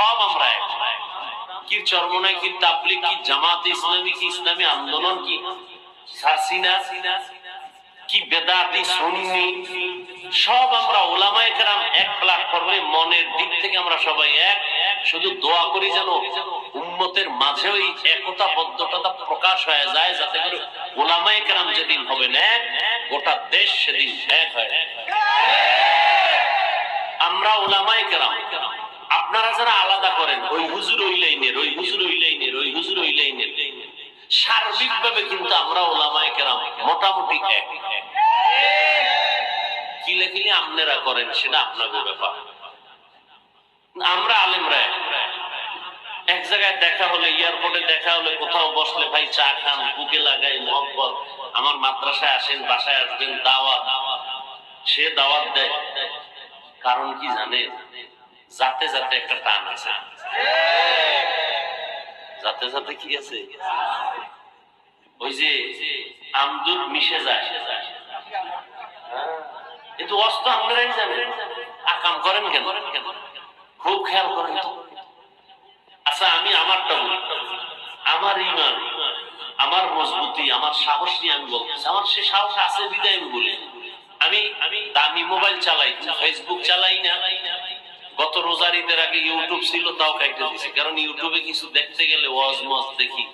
সব আমরা এক। কি চরমনাই কি তাবলিগ, কি জামাত ইসলামী, কি ইসলামী আন্দোলন, কি সারসিনা কি বেদাতি, সুন্নি, সব আমরা ওলামায়ে কেরাম এক মনের দিক থেকে আমরা সবাই এক। শুধু দোয়া করি যেন মাঝে ওই প্রকাশ হয়ে যায়, যাতে করে ওলামায়ে কেরাম যেদিন হবেন এক, গোটা দেশ সেদিন এক হয়। আমরা ওলামায়ে কেরাম আপনারা যারা আলাদা করেন, ওই হুজুর ওই লাইনের, ওই হুজুর ওই লাইনের, ওই হুজুর ওই লাইনের সার্বিক ভাবে কিন্তু আমরা ওলামায়ে কেরাম মোটামুটি এক। আপনারা করেন সেটা আপনাদের ব্যাপার। আমরা আলেমরা। এক জায়গায় দেখা হলে, এয়ারপোর্টে দেখা হলে কোথাও বসলে, ভাই চা খান, বুকে লাগাই, মহব্বত। আমার মাদ্রাসায় আসেন, বাসায় আসবেন, দাওয়াত। সে দাওয়াত দেয়। কারণ কি জানে? যাতে যাতে একটা টান আছে। যাতে যাতে কি আছে? ওই যে আমদুদ মিশে যায়। কিন্তু অস্ত আপনারাই জানেন আকাম করেন কেন? খুব খেয়াল করেন আচ্ছা আমি আমারটা আমার ইমান, আমার মজবুতি, আমার সাহস নিয়ে আমি বলতেছি। আমার সে সাহস আছে বিদায় আমি বলি। আমি আমি দামি মোবাইল চালাই ফেসবুক চালাই না। গত রোজার ঈদের আগে ইউটিউব ছিল, তাও কাইটে দিছি। কারণ ইউটিউবে কিছু দেখতে গেলে ওয়াজ মজ দেখি।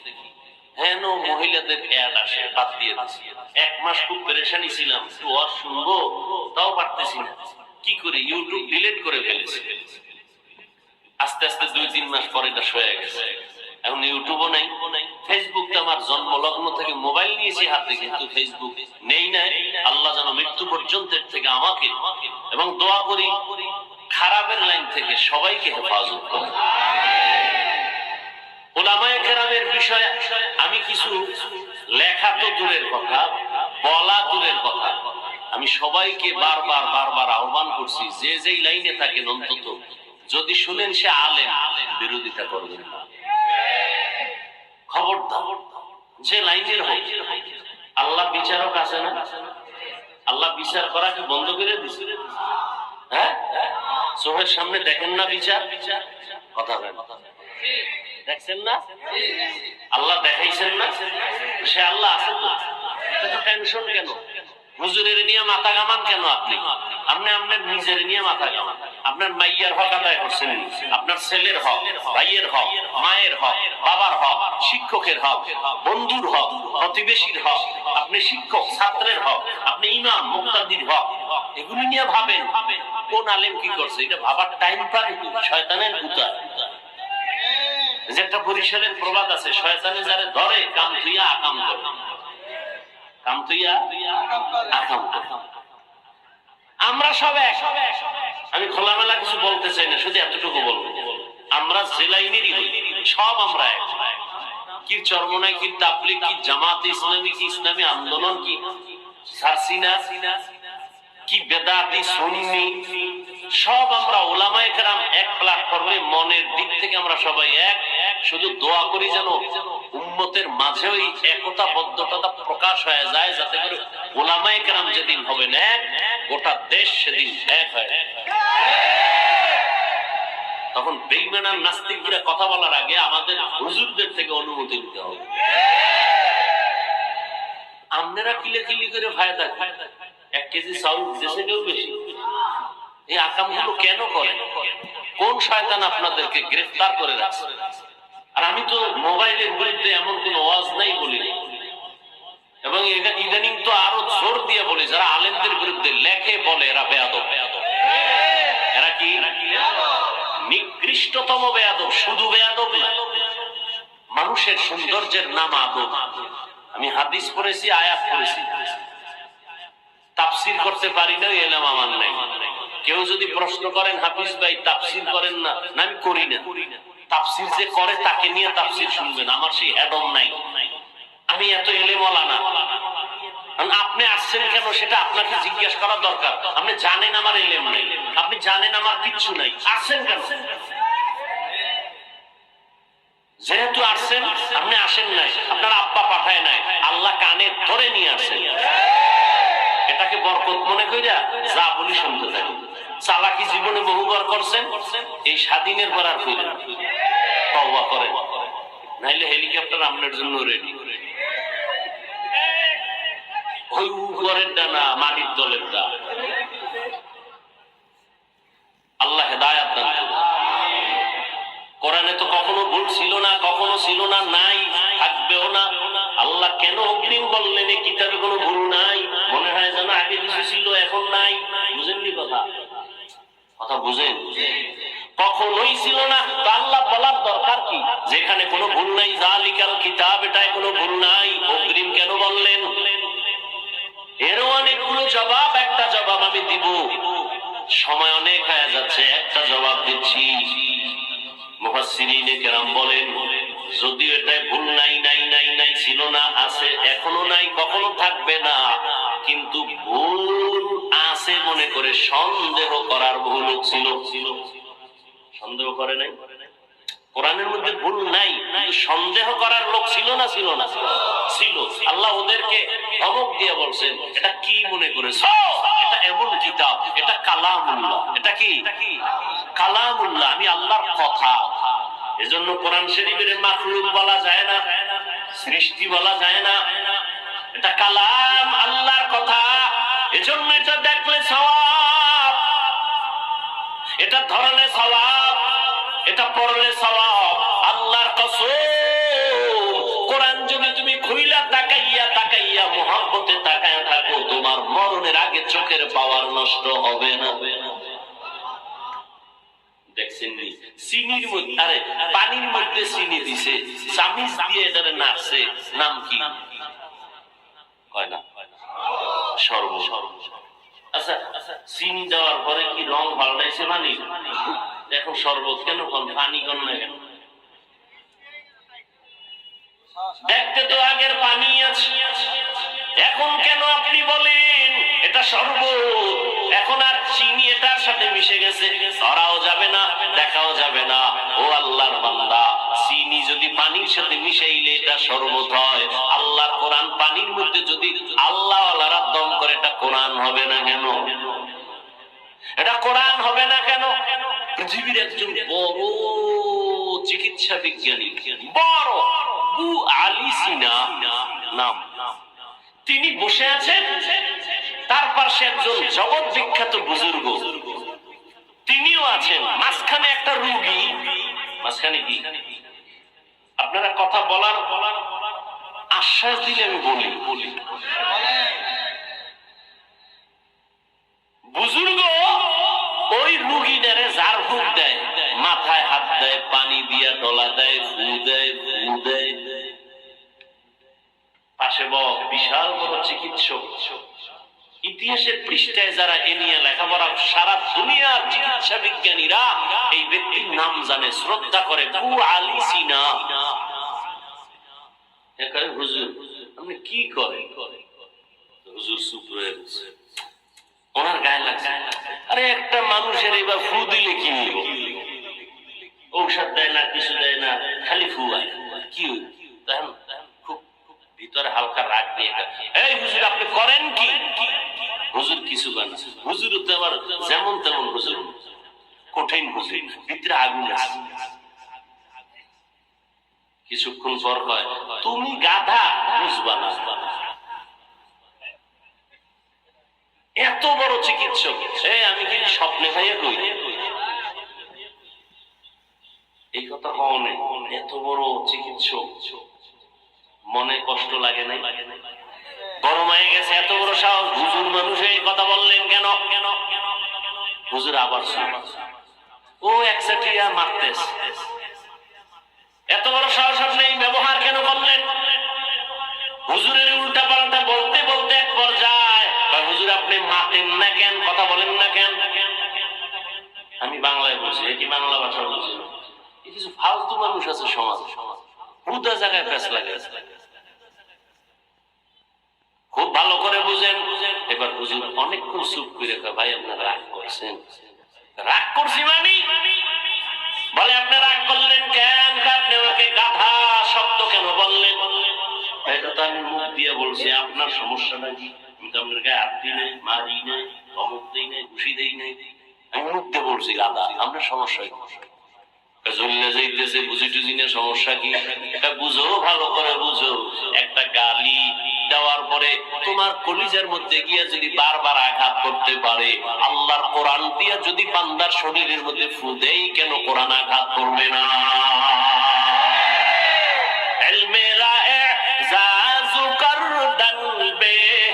হেন মহিলাদের অ্যাড আসে, বাদ দিয়ে দিছি। এক মাস খুব পেরেশানি ছিলাম, একটু ওয়াজ শুনব, তাও পারতেছি না। কি করে? ইউটিউব ডিলিট করে ফেলেছি। আস্তে আস্তে দুই, তিন মাস পরে এটা সয়ে গেছে। এখন ইউটিউবও নাই। ফেসবুক তো আমার জন্ম লগ্ন থেকে মোবাইল নিয়েছি হাতে, কিন্তু ফেসবুক নেই নাই। আল্লাহ যেন মৃত্যু পর্যন্ত থেকে আমাকে, এবং দোয়া করি খারাপের লাইন থেকে সবাইকে হেফাজত করে ওলামায়ে কেরামের বিষয়ে আমি কিছু লেখা তো দূরের কথা, বলা দূরের কথা। আমি সবাইকে বারবার বারবার আহ্বান করছি, যে যেই লাইনে থাকেন অন্তত যদি শুনেন সে আলেম, বিরোধিতা করবেন না। খবর দাও যে লাইনের হোক, আল্লাহ বিচারক আছে না? আল্লাহ বিচার করা কি বন্ধ করে দিছে? হ্যাঁ? চোখের সামনে দেখেন না বিচার? কথা বলেন। দেখছেন না? আল্লাহ দেখাইছেন না? সে আল্লাহ আছে তো। টেনশন কেন? হুজুরের নিয়ে মাথা কেন আপনি? আপনি আপনার নিজের নিয়ে মাথা আপনার মাইয়ার হক আদায় করছেন আপনার ছেলের হক, ভাইয়ের হক, মায়ের হক, বাবার হক, শিক্ষকের হক, বন্ধুর হক, প্রতিবেশীর হক, আপনি শিক্ষক, ছাত্রের হক, আপনি ইমাম, মুক্তাদির হক। এগুলি নিয়ে ভাবেন, কোন আলেম কি করছে? এটা ভাবার টাইম পান শয়তানের গুতা। যে একটা বরিশালের প্রবাদ আছে, শয়তানে যারে ধরে, কাম তুইয়া আকাম করে। কাম তুইয়া আকাম আমরা সব এক। আমি খোলামেলা কিছু বলতে চাই না, শুধু এতটুকু বলব। আমরা জেলাইনেরই হই, সব আমরা এক। কি চরমনাই কি তাবলিগ, কি জামাত ইসলামী, কি ইসলামী আন্দোলন, কি সারসিনা কি বেদাতি সুন্নি সব আমরা ওলামায়ে কেরাম এক প্ল্যাটফর্মে মনের দিক থেকে আমরা সবাই এক। শুধু দোয়া করি যেন উম্মতের মাঝে ওই একতা বদ্ধতা প্রকাশ হয়ে যায়, যাতে করে ওলামায়ে কেরাম যেদিন হবেন এক, গোটা দেশ সেদিন এক হয়। তখন বেইমানার নাস্তিকরা কথা বলার আগে আমাদের হুজুরদের থেকে অনুমতি নিতে হবে। আপনারা কিলে কিলি করে ফায়দা এক কেজি চাউল দেশে কেউ বেশি। এই আকামগুলো কেন করে কোন শয়তান আপনাদেরকে গ্রেফতার করে রাখছে? আর আমি তো মোবাইলের বিরুদ্ধে এমন কোন ওয়াজ নাই বলি। এবং ইদানিং তো আরও জোর দিয়ে বলি, যারা আলেমদের বিরুদ্ধে লেখে বলে, এরা বেয়াদব। এরা কি? নিকৃষ্টতম বেয়াদব, শুধু বেয়াদব মানুষের সৌন্দর্যের নাম আদব। আমি হাদিস পড়েছি, আয়াত পড়েছি। তাফসির করতে পারি না এলাম আমার নাই। কেউ যদি প্রশ্ন করেন, হাফিজ ভাই, তাফসির করেন না আমি করি না। তাফসির যে করে, তাকে নিয়ে তাফসির শুনবেন, আমার সেই অ্যাডম নাই। আমি এত এলেমলা না। আপনি আসছেন কেন, সেটা আপনাকে জিজ্ঞেস করা দরকার। আপনি জানেন আমার এলেম নাই। আপনি জানেন আমার কিচ্ছু নাই। আসছেন কেন? যেহেতু আসছেন, আপনি আসেন নাই। আপনার আব্বা পাঠায় নাই। আল্লাহ কানে ধরে নিয়ে আসেন। এটাকে বরকত মনে কইরা যা বলি শুনতে থাকি। চালাকি জীবনে বহুবার করছেন, এই স্বাধীনের পর আর কইলেন নাইলে হেলিকপ্টার আপনার জন্য রেডি ওই উপরের ডানা দলের দা। আল্লাহ হেদায়াত দান কোরআনে তো কখনো ভুল ছিল না, কখনো ছিল না, নাই, থাকবেও না। আল্লাহ কেন অগ্রিম বললেন এই কিতাবে কোনো ভুল নাই? আগে ছিল এখন নাই, বুঝেননি কথা? কথা বুঝেন? কখনোই ছিল না, তো আল্লাহ বলার দরকার কি? যেখানে কোনো ভুল নাই জালিকাল কিতাব, এটায় কোনো ভুল নাই, অগ্রিম কেন বললেন? এরও অনেকগুলো জবাব, একটা জবাব আমি দিব। সময় অনেক হয়ে যাচ্ছে, একটা জবাব দিচ্ছি। মুফাসসিরিনে কেরাম বলেন, যদিও এটাই ভুল নাই নাই নাই নাই ছিল না, আছে, এখনও নাই, কখনো থাকবে না। করে সন্দেহ করার ভুল ছিল ছিল। সন্দেহ করে নাই? কোরআনের মধ্যে ভুল নাই সন্দেহ করার লোক ছিল না ছিল না? ছিল। আল্লাহ ওদেরকে ধমক দিয়ে বলছেন, এটা কি মনে করেছ? এটা এমন কিতাব, এটা কালামুল্লাহ। এটা কি? কালামুল্লাহ, আমি আল্লাহর কথা। এজন্য কোরআন শরীফের মাখলুক বলা যায় না, সৃষ্টি বলা যায় না। এটা কালাম আল্লাহর কথা। এজন্য এটা দেখলে সওয়াব। এটা ধরলে সওয়াব, এটা পড়লে সওয়াব। আল্লাহর কসম, কোরআন যদি তুমি খুইলা তাকাইয়া তাকাইয়া মোহাব্বতে তাকায় থাকো, তোমার মরণের আগে চোখের পাওয়ার নষ্ট হবে না। দেখছেন নি? চিনির মধ্যে আরে, পানির মধ্যে চিনি দিছে। চামিচ দিয়ে এটারে নাচছে নাম কি? কয় না। আচ্ছা দেখতে তো আগের পানি আছে। এখন কেন আপনি বলেন, এটা শরবত? এখন আর চিনি এটার সাথে মিশে গেছে। ধরাও যাবে না, দেখাও যাবে না। ও আল্লাহর বান্দা। যদি পানির সাথে মিশাইলে এটা শরবত হয়, আল্লাহর কোরআন পানির মধ্যে যদি আল্লাহ আল্লাহরা দম করে, এটা কোরআন হবে না কেন? এটা কোরআন হবে না কেন? পৃথিবীর একজন বড় চিকিৎসা বিজ্ঞানী, বড় বু আলী সিনা নাম। তিনি বসে আছেন, তার পাশে একজন জগৎ বিখ্যাত বুজুর্গ। তিনিও আছেন। মাঝখানে একটা রুগী। মাঝখানে কি? আপনারা কথা বলার বলার আশ্বাস দিলে আমি বলি। বলি বুজুর্গ ওই রুগীটারে যার ফুক দেয়, মাথায় হাত দেয়, পানি দিয়া ডলা দেয়, ফু দেয় ফু দেয়। পাশে বিশাল বড় চিকিৎসক। ইতিহাসের পৃষ্ঠায় যারা এ নিয়ে লেখাপড়া, সারা দুনিয়ার চিকিৎসা বিজ্ঞানীরা এই ব্যক্তির নাম জানে, শ্রদ্ধা করে আলী সিনা। একাই হুজুর আপনি কি করেন? হুজুর চুপ রয়ে। ওনার গায়ে লাগছে। আরে একটা মানুষের এবার ফু দিলে কি হইব ঔষধ দেয় না কিছু দেয় না খালি ফু হয়। কি তখন খুব ভিতরে হালকা রাগ একটা, এই হুজুর আপনি করেন কি? হুজুর কিছু করেন হুজুর তো আবার যেমন তেমন হুজুর। কঠিন হুজুর ভিতরে আগুন আছে। কিছুক্ষণ পর কয় তুমি গাধা, বুঝবা না। এত বড় চিকিৎসক এ আমি কি স্বপ্নে ভাইয়া কই? এই কথা কনে এত বড় চিকিৎসক, মনে কষ্ট লাগে নাই? গরম হয়ে গেছে, এত বড় সাহস, হুজুর মানুষ এই কথা বললেন কেন? কেন হুজুর আবার ও একসাথিয়া মারতেছে। এত বড় সাহস আপনি এই ব্যবহার কেন করলেন? হুজুরের উল্টা পাল্টা বলতে বলতে এক পর্যায়ে হুজুর, আপনি মাতেন না কেন? কথা বলেন না কেন? আমি বাংলায় বলছি, এ কি বাংলা ভাষা বলছি? কিছু ফালতু মানুষ আছে সমাজ। হুদা জায়গায় লাগে। খুব ভালো করে বুঝেন। এবার হুজুর অনেকক্ষণ চুপ করে ভাই, আপনার রাগ করছেন? রাগ করছি মানে? বলে আপনি রাগ করলেন কেন? আপনি আমাকে গাধা শব্দ কেন বললেন? এটা তো আমি মুখ দিয়ে বলছি, আপনার সমস্যা নাকি আমি তো আপনার গায়ে হাত দিই নাই, মারি নাই, অমুক দিই নাই, ঘুষি দেই নাই। আমি মুখ দিয়ে বলছি গাদা আপনার সমস্যা সমস্যা কি? বুঝো, ভালো করে বুঝো। একটা গালি দেওয়ার পরে তোমার কলিজার মধ্যে গিয়া যদি বারবার আঘাত করতে পারে, আল্লাহর কোরআন দিয়া যদি পান্দার শরীরের মধ্যে ফু দেই, কেন কোরআন আঘাত করবে না? এলমেরা এজাজু করদন বেহিসাব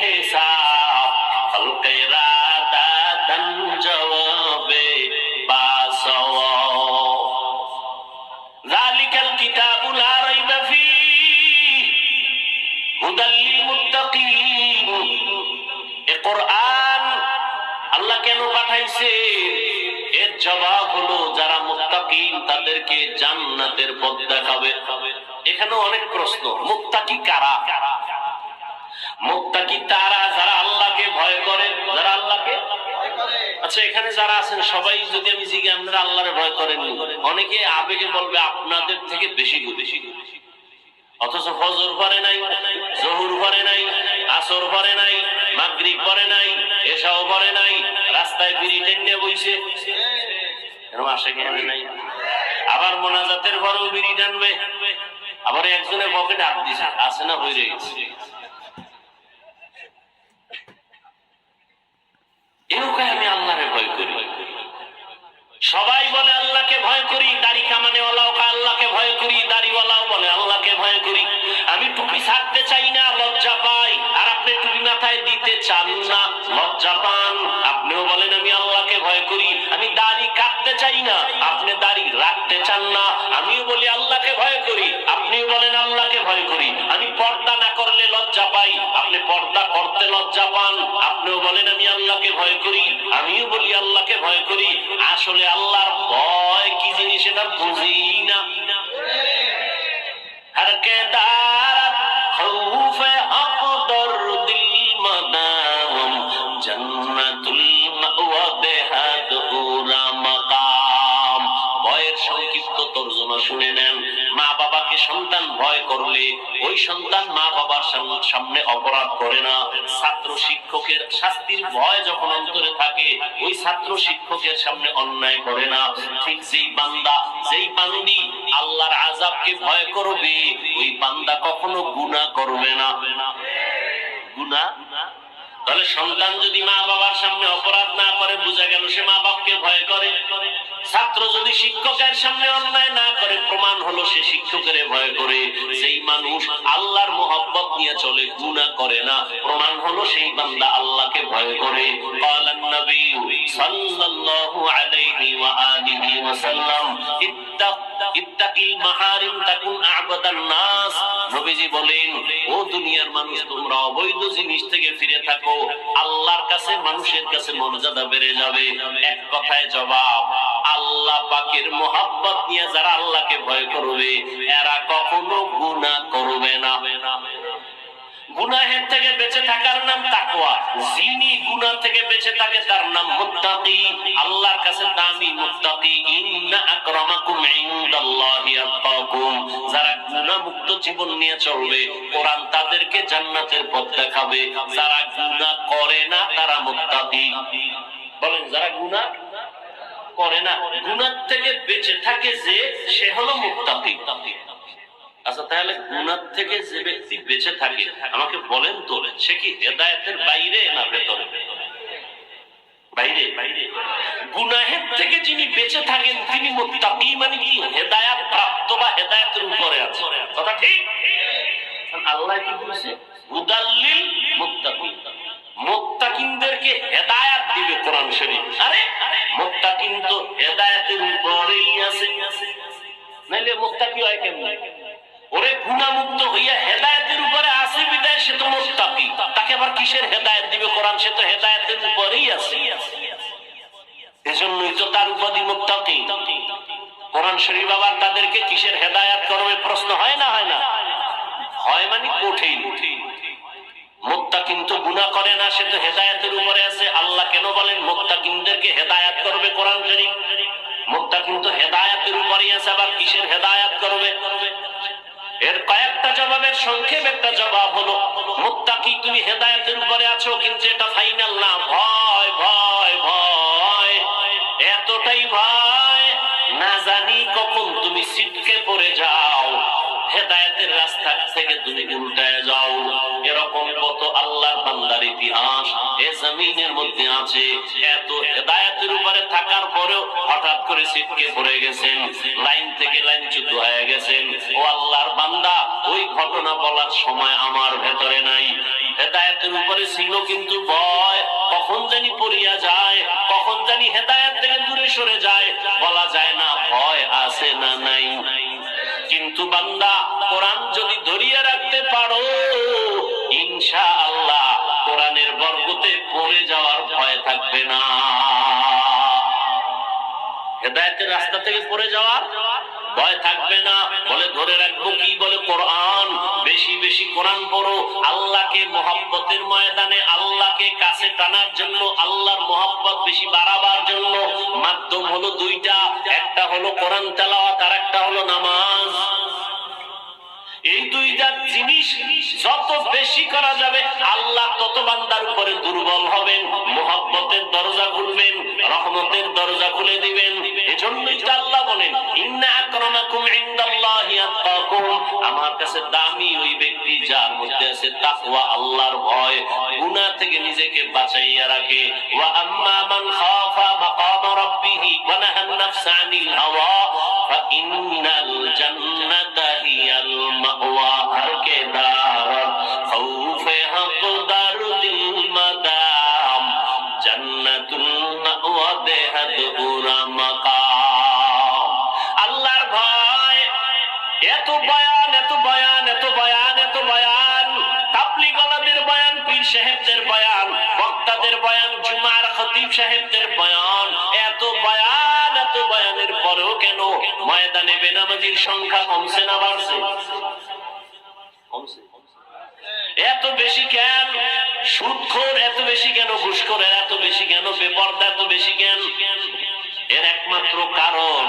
পাঠাইছে। এর জবাব হলো, যারা মুত্তাকিন, তাদেরকে জান্নাতের পথ দেখাবে। এখানে অনেক প্রশ্ন, মুত্তাকি কারা? মুত্তাকি তারা যারা আল্লাহকে ভয় করে। যারা আল্লাহকে আচ্ছা এখানে যারা আছেন, সবাই যদি আমি জিজ্ঞে আপনারা আল্লাহরে ভয় করেন অনেকে আবেগে বলবে, আপনাদের থেকে বেশি বেশি। অথচ ফজর পরে নাই, জহুর পরে নাই, আসর পরে নাই, মাগরিব পরে নাই নাই? আবার মোনাজাতের পরেও বিড়ি টানবে। আবার একজনের পকেটে হাত দিছে, আছে না হয়ে গেছে এরকম আমি আল্লাহরে ভয় করি। সবাই বলে, আল্লাহকে ভয় করি, দাড়ি কামানেওয়ালাও আল্লাহকে ভয় করি, দাড়িওয়ালাও বলে, আল্লাহকে ভয় করি। আমি টুপি ছাড়তে চাই না, লজ্জা পাই। আর আপনি টুপি মাথায় দিতে চান না, লজ্জা পান। চাই না। আপনি দাড়ি রাখতে চান না। আমিও বলি, আল্লাহকে ভয় করি। আপনিও বলেন, আল্লাহকে ভয় করি। আমি পর্দা না করলে লজ্জা পাই। আপনি পর্দা করতে লজ্জা পান। আপনিও বলেন, আমি আল্লাহকে ভয় করি। আমিও বলি, আল্লাহকে ভয় করি। আসলে আল্লাহর ভয় কি জিনিস এটা বুঝি না। আর কে দাঁড়াতে শুনে নেন, মা বাবাকে সন্তান ভয় করলে ওই সন্তান মা বাবার সামনে অপরাধ করে না। ছাত্র শিক্ষকের শাস্তির ভয় যখন অন্তরে থাকে, ওই ছাত্র শিক্ষকের সামনে অন্যায় করে না। ঠিক যেই বান্দা, যেই বান্দি আল্লাহর আজাবকে ভয় করবে, ওই বান্দা কখনো গুনাহ করবে না। গুনাহ তাহলে সন্তান যদি মা বাবার সামনে অপরাধ না করে, বুঝা গেল সে মা বাপকে ভয় করে। ছাত্র যদি শিক্ষকের সামনে অন্যায় না করে, প্রমাণ হলো সে শিক্ষকের ভয় করে। সেই মানুষ আল্লাহর মোহব্বত নিয়ে চলে গুণা করে না। প্রমাণ হলো সেই বান্দা আল্লাহকে ভয় করে। ইত্তাকিল মাহারিম, তাকুন আবাদান নাস। নবীজি বলেন, ও দুনিয়ার মানুষ, তোমরা অবৈধ জিনিস থেকে ফিরে থাকো। আল্লাহর কাছে, মানুষের কাছে মর্যাদা বেড়ে যাবে। এক কথায় জবাব, আল্লাহ পাকের মোহাব্বত নিয়ে যারা আল্লাহকে ভয় করবে, এরা কখনো গুণা করবে না। গুনাহের থেকে বেঁচে থাকার নাম তাকওয়া। যিনি গুনাহ থেকে বেঁচে থাকে তার নাম মুত্তাকি। আল্লাহর কাছে দামি মুত্তাকি। ইন্না আকরামাকুম ইনদাল্লাহি আতকাকুম যারা গুনাহ জীবন নিয়ে চলবে, কোরআন তাদেরকে জান্নাতের পথ দেখাবে। যারা গুনাহ করে না, তারা মুত্তাকি। বলেন, যারা গুনাহ করে না, গুনাহ থেকে বেঁচে থাকে যে, সে হলো মুত্তাকি। আচ্ছা তাহলে গুনার থেকে যে ব্যক্তি বেঁচে থাকে, আমাকে বলেন তো, সে কি হেদায়েতের বাইরে না ভেতরে? বাইরে। বাইরে গুনাহের থেকে যিনি বেঁচে থাকেন, তিনি মুত্তাকি মানে কি? হেদায়াত প্রাপ্ত বা হেদায়েতের উপরে আছে। কথা ঠিক? আল্লাহ কি বলেছে? হুদাল্লিল মুত্তাকিন মুত্তাকিনদেরকে হেদায়াত দিবে কোরআন শরীফ। আরে, মুত্তাকিন তো হেদায়েতের উপরেই আছে। নাইলে মুত্তাকি হয় কেমন? ওরে গুণামুক্ত হইয়া হেদায়েতের উপরে আছে বিদায়, সে তো মুত্তাকি। তাকে আবার কিসের হেদায়েত দিবে কোরআন? সে তো হেদায়েতের উপরেই আছে। এজন্যই তো তার উপাধি মুত্তাকি। কোরআন শরীফ আবার তাদেরকে কিসের হেদায়েত করবে প্রশ্ন হয় না হয় না? হয় মানে কঠিন। মুক্তা কিন্তু গুণা করে না, সে তো হেদায়েতের উপরে আছে। আল্লাহ কেন বলেন মুক্তা কিনদেরকে হেদায়াত করবে কোরআন শরীফ? মুক্তা কিন্তু হেদায়াতের উপরেই আছে, আবার কিসের হেদায়াত করবে? এর কয়েকটা জবাবের সংক্ষেপ একটা জবাব হলো, মুত্তাকি, তুমি হেদায়েতের উপরে আছো, কিন্তু এটা ফাইনাল না। ভয় ভয় ভয়। এতটাই ভয়? না জানি কখন তুমি হেদায়েতের রাস্তা থেকে তুমি উল্টায় যাও। এরকম কত আল্লাহর বান্দার ইতিহাস এ জমিনের মধ্যে আছে। এত হেদায়েতের উপরে থাকার পরেও হঠাৎ করে সিটকে পড়ে গেছেন, লাইন থেকে লাইন চ্যুত হয়ে গেছেন। ও আল্লাহর বান্দা, ওই ঘটনা বলার সময় আমার ভেতরে নাই। হেদায়েতের উপরে ছিল কিন্তু ভয়। কখন জানি পড়িয়া যায়, কখন জানি হেদায়েত থেকে দূরে সরে যায়। বলা যায় না ভয় আছে না নাই। কিন্তু বান্দা, কোরআন যদি ধরিয়ে রাখতে পারো ইনশা আল্লাহ কোরআনের বরকতে পড়ে যাওয়ার ভয় থাকবে না। হেদায়তের রাস্তা থেকে পড়ে যাওয়ার ভয় থাকবে না। বলে ধরে রাখব কি বলে কোরআন? বেশি বেশি কোরআন পড়ো। আল্লাহকে মহাব্বতের ময়দানে, আল্লাহকে কাছে টানার জন্য, আল্লাহর মহাব্বত বেশি বাড়াবার জন্য। মাধ্যম হলো দুইটা। একটা হলো কোরআন তেলাওয়াত আর একটা হলো নামাজ। এই দুইটা জিনিস যত বেশি করা যাবে, আল্লাহ তত বান্দার উপরে দুর্বল হবেন মোহাম্মতের দরজা খুলবেন, রহমতের দরজা খুলে দিবেন। এজন্যই তো আল্লাহ বলেন, ইন্না আকরামাকুম আত্তাকুম আমার কাছে দামি ওই ব্যক্তি যার মধ্যে আছে তাকওয়া, আল্লাহর ভয়, গুনাহ থেকে নিজেকে বাঁচাইয়া রাখে। ওয়া আম্মা মান খাফা মাকাম রাব্বিহি ওয়া নাফসা আনিল হাওয়া, ফা ইন্নাল জান্নাতা হিয়াল মা المأوى هر کے دارت خوف حق درد المدام جنت المأوى দেহাত উরা মাকাম আল্লাহর ভয় এত বয়ান এত বয়ান এত বয়ান এত বয়ান তাবলিগালাদের বয়ান পীর সাহেবদের বয়ান বক্তাদের বয়ান জুমার খতিব সাহেবদের বয়ান এত বয়ান এত বয়ানের পরেও কেন ময়দানে বেনামাজির সংখ্যা কমছে না বাড়ছে কমছে এত বেশি কেন সুদখোর এত বেশি কেন ঘুষখোরের এত বেশি কেন বেপর্দা এত বেশি কেন এর একমাত্র কারণ,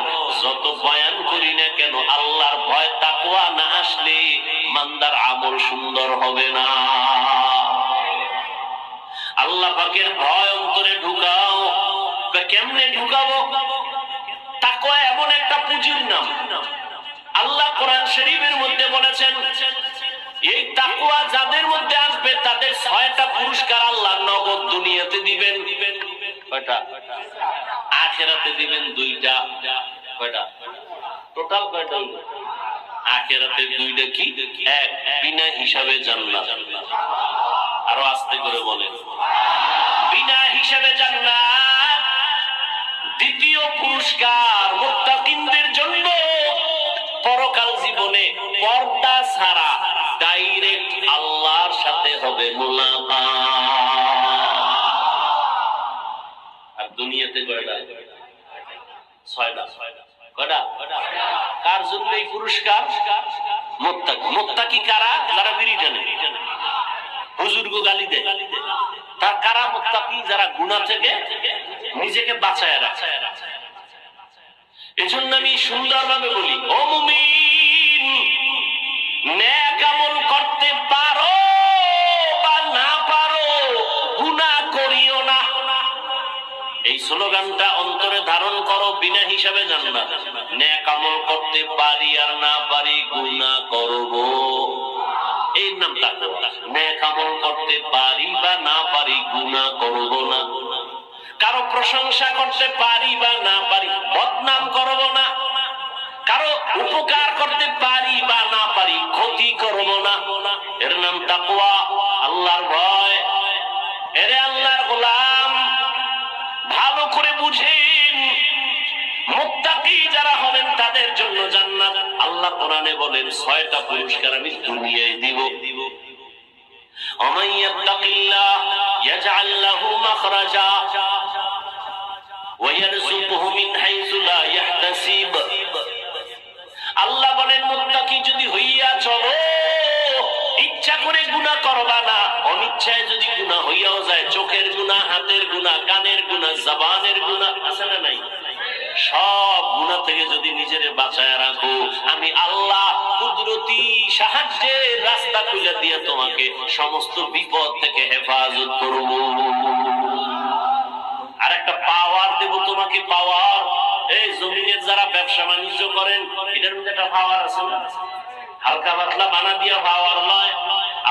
যত বয়ান করি না কেন, আল্লাহর ভয় তাকুয়া না আসলে মান্দার আমল সুন্দর হবে না। আল্লাহ পাকের ভয় অন্তরে ঢুকাও। কেমনে ঢুকাবো? তাকুয়া এমন একটা পুঁজির নাম। আল্লাহ কোরআন শরীফের মধ্যে বলেছেন এই তাকুয়া যাদের মধ্যে আসবে, তাদের ছয়টা পুরস্কার আল্লাহ নগদ দুনিয়াতে দিবেন। আখেরাতে দিবেন দুইটা। কয়টা? টোটাল কয়টা আখেরাতে দুইটা কি? এক, বিনা হিসাবে জান্নাত। আরও আস্তে করে বলেন। বিনা হিসাবে জান্নাত। দ্বিতীয় পুরস্কার মুত্তাকিনদের জন্য। পরকাল জীবনে পর্দা ছাড়া ডাইরেক্ট আল্লাহর সাথে হবে আর দুনিয়াতে কয়টা? ছয়টা। মোত্তাকি। কারা? যারা গালি তার কারা মোত্তাকি? যারা গুনাহ থেকে নিজেকে বাঁচায় রাখে। এজন্য আমি সুন্দরভাবে বলি, ও মুমিন, ন্যাক আমল করতে পারো বা না পারো, গুনাহ করিও না। এই স্লোগানটা অন্তরে ধারণ করো, বিনা হিসাবে জান্নাত ন্যাক আমল করতে পারি আর না পারি গুনাহ করব। এই নামটা, ন্যাক আমল করতে পারি বা না পারি গুনাহ করব না। কারো প্রশংসা করতে পারি বা না পারি বদনাম করব না কারো উপকার করতে পারি বা না পারি ক্ষতি করব না এর নাম তাকওয়া আল্লাহর ভয় এরে আল্লাহর গোলাম ভালো করে বুঝেন মুত্তাকি যারা হবেন তাদের জন্য জান্নাত আল্লাহ কোরআনে বলেন ছয়টা পুরস্কার আমি দুনিয়ায় দিব দিব ومن يتق الله يجعل له مخرجا ويرزقه من حيث لا يحتسب আল্লাহ বলেন মুত্তাকি যদি হইয়া চলো ইচ্ছা করে গুনাহ করবা না অনিচ্ছায় যদি গুনাহ হইয়াও যায় চোখের গুনাহ হাতের গুনাহ কানের গুনাহ জবানের গুনাহ আছে না নাই সব গুনাহ থেকে যদি নিজেরে বাঁচায় রাখো আমি আল্লাহ কুদরতি সাহায্যের রাস্তা খুলে দিয়ে তোমাকে সমস্ত বিপদ থেকে হেফাজত করব আর একটা পাওয়ার দেব তোমাকে পাওয়ার এই জমিনের যারা ব্যবসা বাণিজ্য করেন, এদের মধ্যে একটা পাওয়ার আছে না? হালকা পাতলা বানা দিয়া পাওয়ার নয়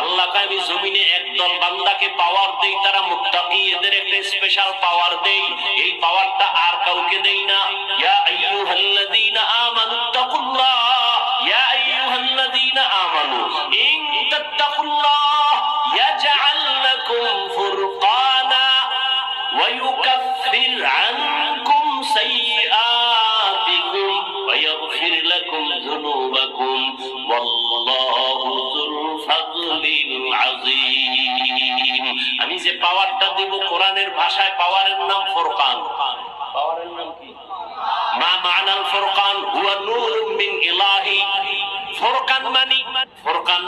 আল্লাহকে আমি জমিনে একদল বান্দাকে পাওয়ার দেই, তারা মুক্তাকি এদের একটা স্পেশাল পাওয়ার দেই। এই পাওয়ারটা আর কাউকে দেই না। ইয়া আইয়ুহাল্লাযীনা আমানু, তাকুল্লাহ। ইয়া আইয়ুহাল্লাযীনা আমানু, ইন তাত্তাকুল্লাহ। ইয়াজআল লাকুম ফুরকানা ওয়া ইউকাফির আন নাম ফোরকান। পাওয়ারের মিন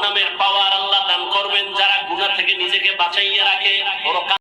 নামের পাওয়ার আল্লাহ দান করবেন যারা গুনাহ থেকে নিজেকে বাঁচাইয়া রাখে। ফোরকান